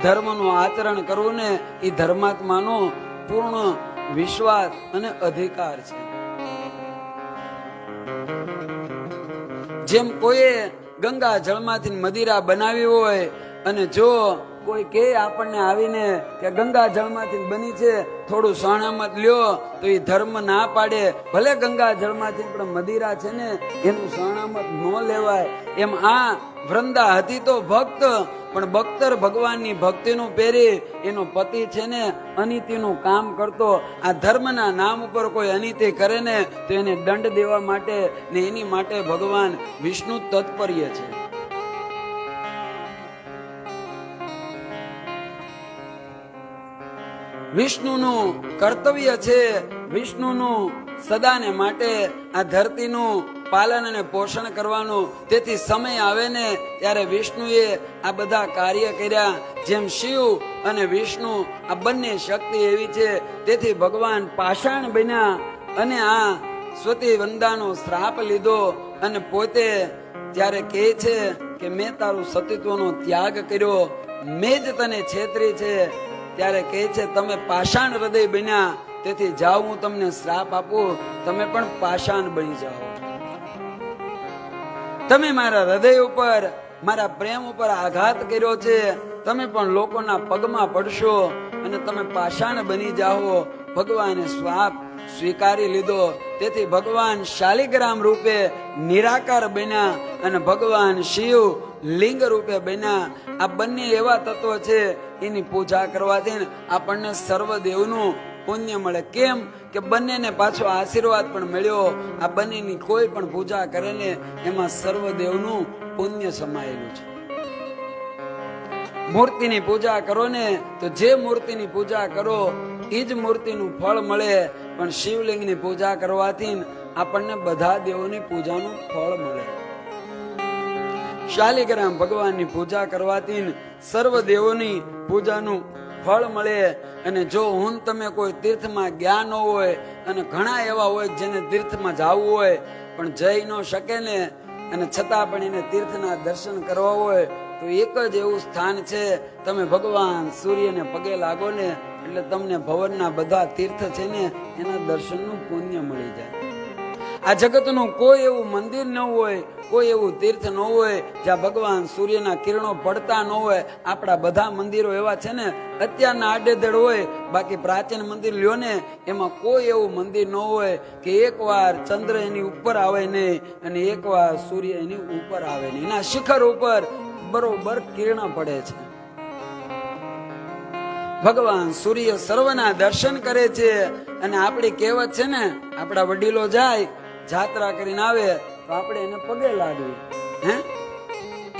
ધર્મનું આચરણ કરવું ને એ ધર્માત્માનો પૂર્ણ વિશ્વાસ અને અધિકાર છે. જેમ કોઈએ ગંગા જળમાંથી મદિરા બનાવી હોય અને જો કોઈ કે આપણને આવીને કે ગંગા જળમાંથી બની છે, થોડું સણામત લ્યો તો એ ધર્મ ના પાડે. ભલે ગંગા જળમાંથી પણ મદિરા છે ને, એનું સણામત ન લેવાય. એમ આ વૃંદા હતી તો ભક્ત પણ બખ્તર ભગવાનની ભક્તિનું પહેરી એનો પતિ છે ને અનિતિનું કામ કરતો. આ ધર્મના નામ ઉપર કોઈ અનિતિ કરે ને તો એને દંડ દેવા માટે ને એની માટે ભગવાન વિષ્ણુ તત્પર્ય છે. વિષ્ણુનું કર્તવ્ય છે વિષ્ણુનું સદાને માટે આ ધરતીનું પાલન અને પોષણ કરવાનું તેથી સમય આવે ને ત્યારે વિષ્ણુએ આ બધા કાર્ય કર્યા. જેમ શિવ અને વિષ્ણુ આ બંને શક્તિ એવી છે, તેથી ભગવાન પાષાણ બન્યા અને આ સ્વતી વંદાનો શ્રાપ લીધો અને પોતે ત્યારે કહે છે કે મેં તારું સતીત્વનો ત્યાગ કર્યો. મેં જ તને છેતરી છે. ત્યારે કહે છે, તમે પાષાણ હૃદય બન્યા, તેથી જાઓ હું તમને શ્રાપ આપું. તમે પણ પાષાણ બની જાઓ. તમે મારા હૃદય ઉપર, મારા પ્રેમ ઉપર આઘાત કર્યો છે. તમે પણ લોકોના પગમાં પડશો અને તમે પાષાણ બની જાઓ. ભગવાને સ્વાપ સ્વીકારી લીધો. તેથી ભગવાન શાલિગ્રામ રૂપે નિરાકાર બન્યા અને ભગવાન શિવ લિંગ રૂપે બન્યા. આ બંને એવા તત્વો છે, એની પૂજા કરવાથી આપણને સર્વદેવનું પુણ્ય મળે. કેમ? કે બંનેને પાછો આશીર્વાદ પણ મળ્યો. આ બંનેની કોઈ પણ પૂજા કરે ને એમાં સર્વદેવનું પુણ્ય સમાયેલું છે. મૂર્તિની પૂજા કરો ને, તો જે મૂર્તિની પૂજા કરો એ જ મૂર્તિનું ફળ મળે. પણ શિવલિંગની પૂજા કરવાથી આપણને બધા દેવોની પૂજાનું ફળ મળે. શાલિગ્રામ ભગવાનની પૂજા કરવાથી સર્વ દેવોની પૂજાનું ફળ મળે અને જો હું તમે કોઈ તીર્થમાં ગયા ન હોય અને ઘણા એવા હોય જેને તીર્થમાં જવું હોય, પણ જઈ ન શકે ને, અને છતાં પણ એને તીર્થના દર્શન કરવા હોય, તો એક જ એવું સ્થાન છે, તમે ભગવાન સૂર્યને પગે લાગો ને, એટલે તમને ભવનના બધા તીર્થ છે ને, એના દર્શનનું પુણ્ય મળી જાય. આ જગતનું કોઈ એવું મંદિર ન હોય, કોઈ એવું તીર્થ ન હોય, જ્યાં ભગવાન સૂર્યના કિરણો પડતા ન હોય. આપણા બધા મંદિરો એવા છે ને, અત્યારના આડેધડ હોય, બાકી પ્રાચીન મંદિર લ્યો ને, એમાં કોઈ એવું મંદિર ન હોય કે એકવાર ચંદ્ર એની ઉપર આવે નહીં અને એકવાર સૂર્ય એની ઉપર આવે નહીં. એના શિખર ઉપર બરોબર કિરણ પડે છે. ભગવાન સૂર્ય સર્વના દર્શન કરે છે અને આપણી કહેવત છે ને, આપણા વડીલો જાય જાત્રા કરીને આવે તો આપણે એને પગે લાગવી. હે?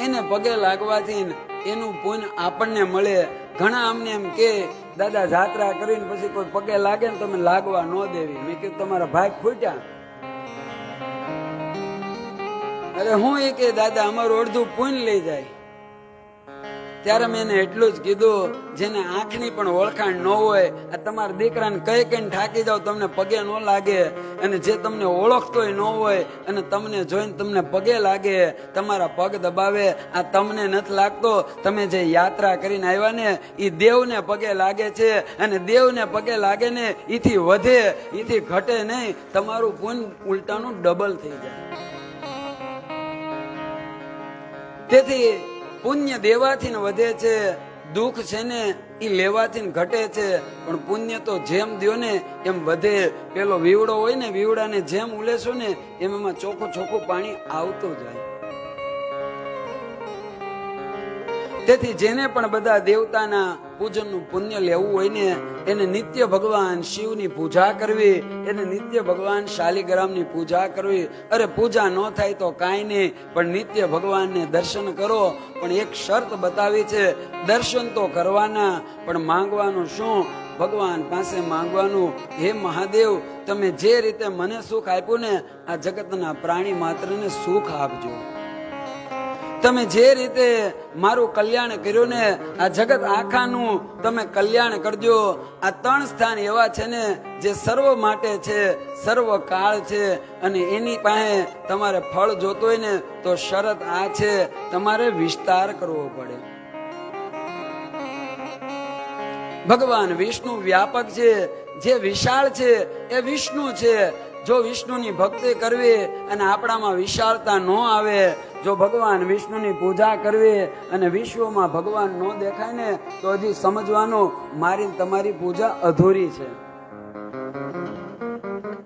એને પગે લાગવાથી એનું પુન આપણને મળે. ઘણા અમને એમ કે, દાદા, જાત્રા કરીને પછી કોઈ પગે લાગે ને તમે લાગવા ન દેવી. મેં કીધું, તમારા ભાગ ફૂટ્યા. અરે હું એ કે, દાદા, અમારું અડધું પુન લઈ જાય. ત્યારે મેં એને એટલું જ કીધું, જેને આંખની પણ ઓળખાણ ન હોય, આ તમારા દીકરાને કઈ કઈ થાકી જાવ, તમને પગે ન લાગે, અને જે તમને ઓળખતોય ન હોય, અને તમને જોઈને તમને પગે લાગે, તમારા પગ દબાવે, આ તમને નથી લાગતો. તમે જે યાત્રા કરીને આવ્યા ને એ દેવને પગે લાગે છે, અને દેવને પગે લાગે ને, ઈથી વધે એથી ઘટે નહીં, તમારું પુન ઉલટાનું ડબલ થઈ જાય. તેથી પુણ્ય દેવાથી વધે છે, દુઃખ છે ને એ લેવાથી ઘટે છે. પણ પુણ્ય તો જેમ દ્યો ને એમ વધે. પેલો વીવડો હોય ને વીવડાને જેમ ઉલેશો ને એમ એમાં ચોખ્ખું ચોખ્ખું પાણી આવતું જાય તેથી જેને પણ બધા દેવતાના પૂજનનું પુણ્ય લેવું હોય ને, એને નિત્ય ભગવાન શિવની પૂજા કરવી, એને નિત્ય ભગવાન શાલિગ્રામની પૂજા કરવી. અરે પૂજા ન થાય તો કાંઈ નહીં, પણ નિત્ય ભગવાનને દર્શન કરો. પણ એક શરત બતાવી છે, દર્શન તો કરવાના, પણ માંગવાનું શું? ભગવાન પાસે માંગવાનું, હે મહાદેવ, તમે જે રીતે મને સુખ આપ્યું ને, આ જગતના પ્રાણી માત્રને સુખ આપજો. તમે જે રીતે મારું કલ્યાણ કર્યું ને, આ જગત આખાનું તમે કલ્યાણ કરજો. આ ત્રણ સ્થાન એવા છે ને, જે સર્વ માટે છે, સર્વ કાળ છે, અને એની પાસે તમારે ફળ જોતો હોય ને, તો શરત આ છે, તમારે વિસ્તાર કરવો પડે. ભગવાન વિષ્ણુ વ્યાપક છે. જે વિશાળ છે, એ વિષ્ણુ છે. જો વિષ્ણુની ભક્તિ કરવી અને આપણામાં વિશાળતા ન આવે જો ભગવાન વિષ્ણુની પૂજા કરવી અને વિશ્વમાં ભગવાન ન દેખાય ને, તો હજી સમજવાનું મારી તમારી પૂજા અધૂરી છે.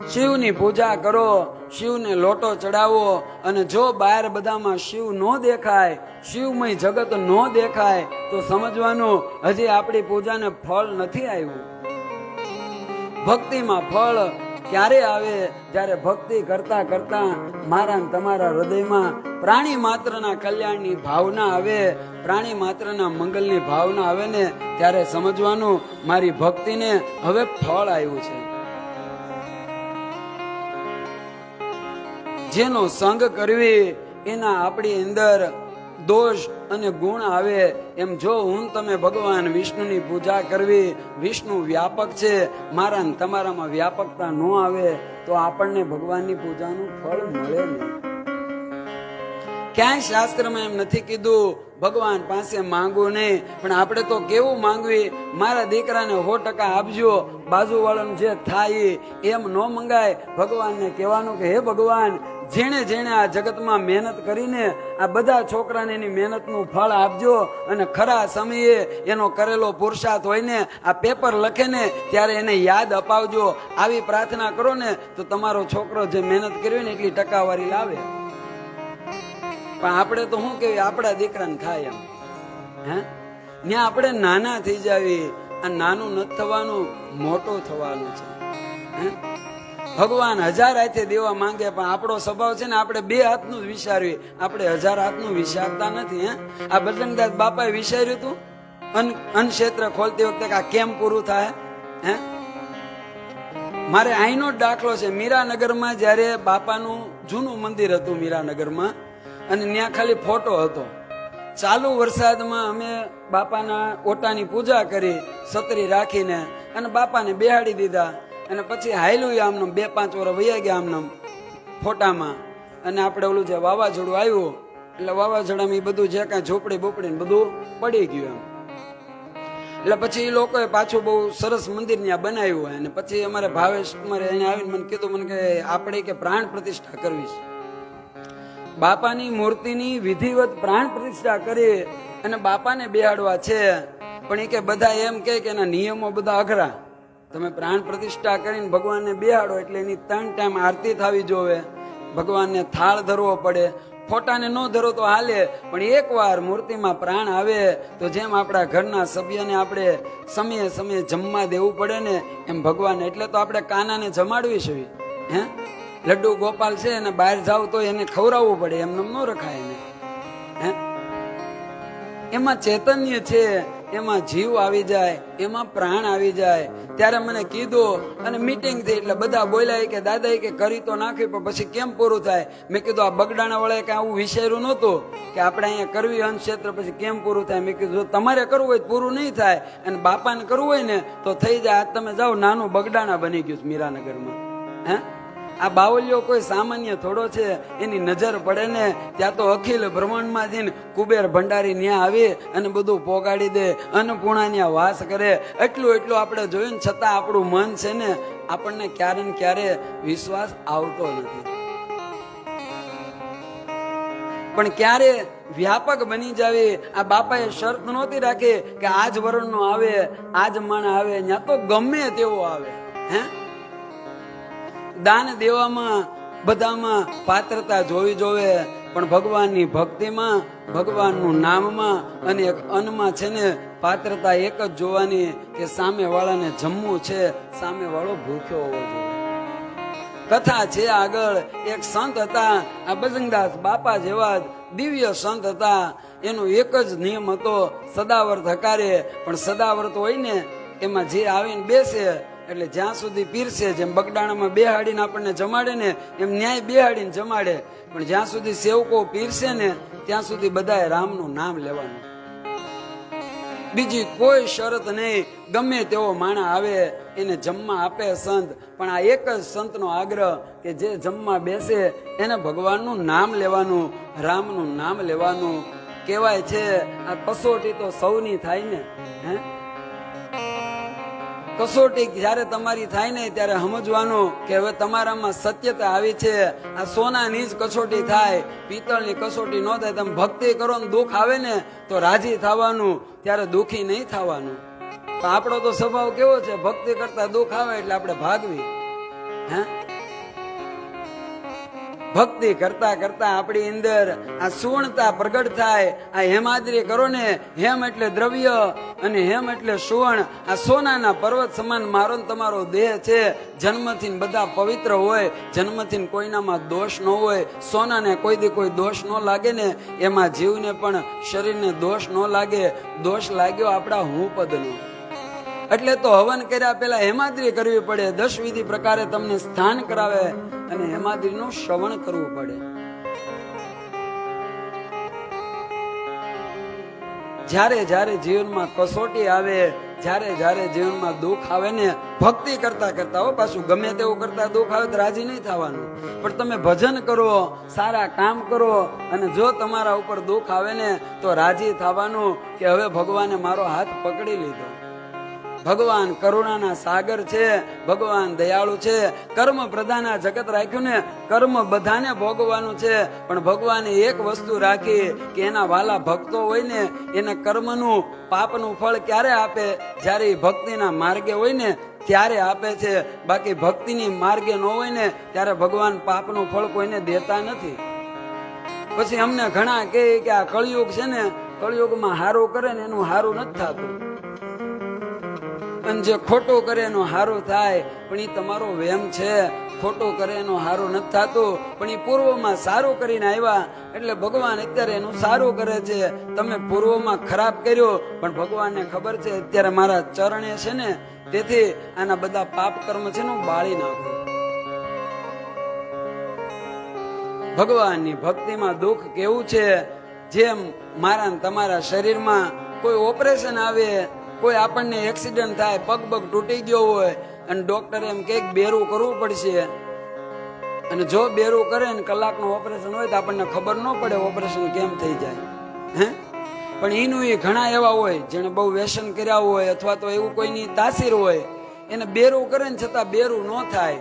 શિવની પૂજા કરો, શિવને લોટો ચડાવો અને જો બહાર બધામાં શિવ ન દેખાય, શિવમય જગત ન દેખાય, તો સમજવાનું હજી આપણી પૂજાને ફળ નથી આવ્યું. ભક્તિમાં ફળ ક્યારે આવે? જ્યારે ભક્તિ કરતા કરતા મારા તમારા હૃદયમાં પ્રાણી માત્રના કલ્યાણની ભાવના આવે, પ્રાણી માત્રના મંગલની ભાવના આવે ને, ત્યારે સમજવાનું મારી ભક્તિને હવે ફળ આવ્યું છે. જેનો સંગ કરવી એના આપણી અંદર દોષ અને ગુણ આવે એમ જો હું તમે ભગવાન વિષ્ણુની પૂજા કરવી, વિષ્ણુ વ્યાપક છે, મારા તમારામાં વ્યાપકતા ન આવે, તો આપણને ભગવાનની પૂજાનું ફળ મળે નહીં. ક્યાંય શાસ્ત્રમાં એમ નથી કીધું, ભગવાન પાસે માંગવું નહીં, પણ આપણે તો કેવું માંગવી? મારા દીકરાને સો ટકા આપજો બાજુ વાળાનું જે થાય એમ ન મંગાય, ભગવાનને કહેવાનું કે, હે ભગવાન જેણે જેણે આ જગતમાં મહેનત કરીને આ બધા છોકરાને એની મહેનતનું ફળ આપજો અને ખરા સમયે એનો કરેલો પુરુષાર્થ હોય આ પેપર લખે ને ત્યારે એને યાદ અપાવજો. આવી પ્રાર્થના કરો ને તો તમારો છોકરો જે મહેનત કરી હોય ને એટલી ટકાવારી લાવે. પણ આપણે તો શું કેવી આપણા દીકરાને થાય એમ. હે? ને આપણે નાના થઈ જાવી. આ નાનું નથી થવાનું, મોટું થવાનું છે. હે? ભગવાન હજાર હાથે દેવા માંગે, પણ આપણો સ્વભાવ છે ને આપણે બે હાથનું જ આપણે હજાર હાથનું વિચારતા નથી, હે? આ બજરંગદાસ બાપાએ વિચાર્યું હતું અન અન્ન ક્ષેત્ર ખોલતી વખતે આ કેમ પૂરું થાય, હે? મારે અહીંનો જ દાખલો છે. મીરાનગરમાં જ્યારે બાપાનું જૂનું મંદિર હતું મીરાનગરમાં, અને ત્યાં ખાલી ફોટો હતો. ચાલુ વરસાદમાં અમે બાપાના ઓટાની પૂજા કરી સતરી રાખીને, અને બાપાને બેહાડી દીધા. અને પછી હાયલું આમનામ બે પાંચ વર્ષ વયા ગયા આમનામ ફોટામાં. અને આપણે ઓલું જે વાવાઝોડું આવ્યું, એટલે વાવાઝોડામાં એ બધું જે કાંઈ ઝોપડી બોપડી ને બધું પડી ગયું એમ. એટલે પછી એ લોકોએ પાછું બહુ સરસ મંદિર ત્યાં બનાવ્યું હોય. અને પછી અમારે ભાવેશ કુમારે એને આવીને મને કીધું, મને કે આપણે કે પ્રાણ પ્રતિષ્ઠા કરવી છે. બાપાની મૂર્તિની વિધિવત પ્રાણ પ્રતિષ્ઠા કરી અને બાપાને બેહાડવા છે. પણ એ કે બધા એમ કે એના નિયમો બધા અઘરા. તમે પ્રાણ પ્રતિષ્ઠા કરીને ભગવાનને બેહાડો એટલે એની ત્રણ ટાઈમ આરતી થવી જોવે. ભગવાનને થાળ ધરવો પડે. ફોટાને ન ધરો તો હાલે. પણ એકવાર મૂર્તિમાં પ્રાણ આવે, તો જેમ આપણા ઘરના સભ્યને આપણે સમયે સમયે જમવા દેવું પડે ને, એમ ભગવાન એટલે તો આપણે કાનાને જમાડવી છે. હે? લડ્ડુ ગોપાલ છે અને બહાર જાવ તો એને ખવડાવવું પડે. એમને ન રખાય એને. હે? એમાં ચૈતન્ય છે. એમાં જીવ આવી જાય, એમાં પ્રાણ આવી જાય. ત્યારે મને કીધું અને મીટિંગ થઈ એટલે બધા બોલ્યા કે દાદા કે કરી તો નાખ્યું પણ પછી કેમ પૂરું થાય? મેં કીધું, આ બગડાણા વાળાએ કઈ આવું વિચાર્યું નહોતું કે આપણે અહીંયા કરવી અંશ ક્ષેત્ર, પછી કેમ પૂરું થાય? મેં કીધું તમારે કરવું હોય પૂરું નહીં થાય, અને બાપાને કરવું હોય ને, તો થઈ જાય. આજ તમે જાઓ, નાનું બગડાણા બની ગયું છે મીરાનગરમાં. હે? આ બાવલીઓ કોઈ સામાન્ય થોડો છે, એની નજર પડે ને ત્યાં તો અખિલ બ્રહ્માંડમાં જઈને કુબેર ભંડારી ન્યા આવી અને બધું પોગાડી દે, અન્નપૂર્ણા ન્યા વાસ કરે. એટલું એટલું આપણે જોયું છતાં આપણું મન છે ને આપણને ક્યારે ને ક્યારે વિશ્વાસ આવતો નથી. પણ ક્યારે વ્યાપક બની જાવે, આ બાપાએ શરત નહોતી રાખી કે આજ વરણનો આવે, આજ માણ આવે ત્યાં તો ગમે તેવો આવે. હે? દાન દેવામાં બધામાં પાત્રતા જોવી જોવે, પણ ભગવાનની ભક્તિમાં, ભગવાનનું નામમાં અને એક અન્નમાં છે ને, પાત્રતા એક જ જોવાની કે સામે વાળાને જમવું છે સામે વાળો ભૂખ્યો હોવો જોઈએ. કથા છે આગળ, એક સંત હતા, આ બજરંગદાસ બાપા જેવા દિવ્ય સંત હતા. એનો એક જ નિયમ હતો, સદાવર્ત હકારે, પણ સદાવર્ત હોય ને, એમાં જે આવીને બેસે એટલે જ્યાં સુધી પીરસે જેમ બગડાણામાં બેહાડીને આપણને જમાડે ને, એમ ન્યાય બેહાડીને જમાડે. પણ જ્યાં સુધી સેવકો પીરસે ને, ત્યાં સુધી બધાએ રામનું નામ લેવાનું. બીજી કોઈ શરત નહીં. ગમે તેવો માણા આવે, એને જમવા આપે સંત. પણ આ એક જ સંતનો આગ્રહ કે જે જમવા બેસે, એને ભગવાનનું નામ લેવાનું, રામનું નામ લેવાનું. કહેવાય છે, આ કસોટી તો સૌની થાય ને, હે? કસોટી જ્યારે તમારી થાય ને ત્યારે સમજવાનું કે હવે તમારામાં સત્યતા આવી છે. આ સોનાની જ કસોટી થાય, પિત્તળની કસોટી ન થાય. તમે ભક્તિ કરો ને દુઃખ આવે ને તો રાજી થવાનું, ત્યારે દુઃખી નહીં થવાનું. તો આપણો તો સ્વભાવ કેવો છે? ભક્તિ કરતા દુઃખ આવે એટલે આપણે ભાગવી. હે? ભક્તિ કરતા કરતા આપણી અંદર આ સુવર્ણતા પ્રગટ થાય. આ હેમાદ્રી કરો ને, હેમ એટલે દ્રવ્ય અને હેમ એટલે સુવર્ણ. આ સોનાના પર્વત સમાન મારો તમારો દેહ છે. જન્મથી બધા પવિત્ર હોય, જન્મથી કોઈનામાં દોષ ન હોય. સોનાને કોઈ દી કોઈ દોષ ન લાગે ને, એમાં જીવને પણ શરીરને દોષ ન લાગે. દોષ લાગ્યો આપણા હું પદનો એટલે તો હવન કર્યા પહેલા હેમાદ્રી કરવી પડે. દસ વિધિ પ્રકારે તમને સ્થાન કરાવે. અને હેમાદ્રીનું શ્રવણ કરવું પડે. જ્યારે જ્યારે જીવનમાં કસોટી આવે, જ્યારે જ્યારે જીવનમાં દુઃખ આવે ને, ભક્તિ કરતા કરતા, હો પાછું, ગમે તેવું કરતા દુઃખ આવે તો રાજી નહીં થવાનું. પણ તમે ભજન કરો, સારા કામ કરો, અને જો તમારા ઉપર દુઃખ આવે ને, તો રાજી થવાનું કે હવે ભગવાને મારો હાથ પકડી લીધો. ભગવાન કરુણાના સાગર છે, ભગવાન દયાળુ છે, કર્મ પ્રધાના જગત રાખ્યું ને, કર્મ બધાને ભોગવાનું છે, પણ ભગવાને એક વસ્તુ રાખી કે એના વાલા ભક્તો હોય ને, એને કર્મનું, પાપનું ફળ ક્યારે આપે? જ્યારે ભક્તિના માર્ગે હોય ને, ત્યારે આપે છે. બાકી ભક્તિની માર્ગે ન હોય ને, ત્યારે ભગવાન પાપનું ફળ કોઈને દેતા નથી. પછી અમને ઘણા કહે કે આ કળિયુગ છે ને, કળિયુગમાં હારું કરે ને, એનું હારું નથી થતું. અને જે ખોટું કરે એનું સારું થાય, પણ એ તમારો વેમ છે. ખોટું કરે એનું સારું નથી થતું, પણ એ પૂર્વમાં સારું કરીને આવ્યા. એટલે ભગવાન અત્યારે એનું સારું કરે છે. તમે પૂર્વમાં ખરાબ કર્યું, પણ ભગવાનને ખબર છે, અત્યારે મારા ચરણે છે ને, તેથી આના બધા પાપ કર્મ છે ને હું બાળી નાખું. ભગવાનની ભક્તિમાં દુઃખ કેવું છે? જેમ મારા તમારા શરીરમાં કોઈ ઓપરેશન આવે કોઈ આપણને એક્સિડન્ટ થાય પગ પગ તૂટી ગયો હોય અને ડોક્ટર એમ કે બેરું કરવું પડશે. અને જો બેરું કરે ને કલાકનું ઓપરેશન હોય તો આપણને ખબર ન પડે ઓપરેશન કેમ થઈ જાય. હે? પણ એનું એ ઘણા એવા હોય જેને બહુ વ્યસન કર્યા હોય અથવા તો એવું કોઈની તાસીર હોય, એને બેરું કરે ને છતાં બેરું ન થાય.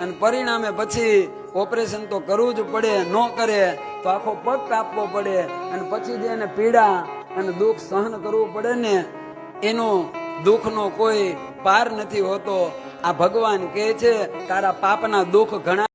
અને પરિણામે પછી ઓપરેશન તો કરવું જ પડે, ન કરે, તો આખો પગ કાપવો પડે. અને પછી જે એને પીડા અને દુઃખ સહન કરવું પડે ને એનો દુઃખનો કોઈ પાર નથી હોતો. આ ભગવાન કહે છે તારા પાપના દુઃખ ઘણા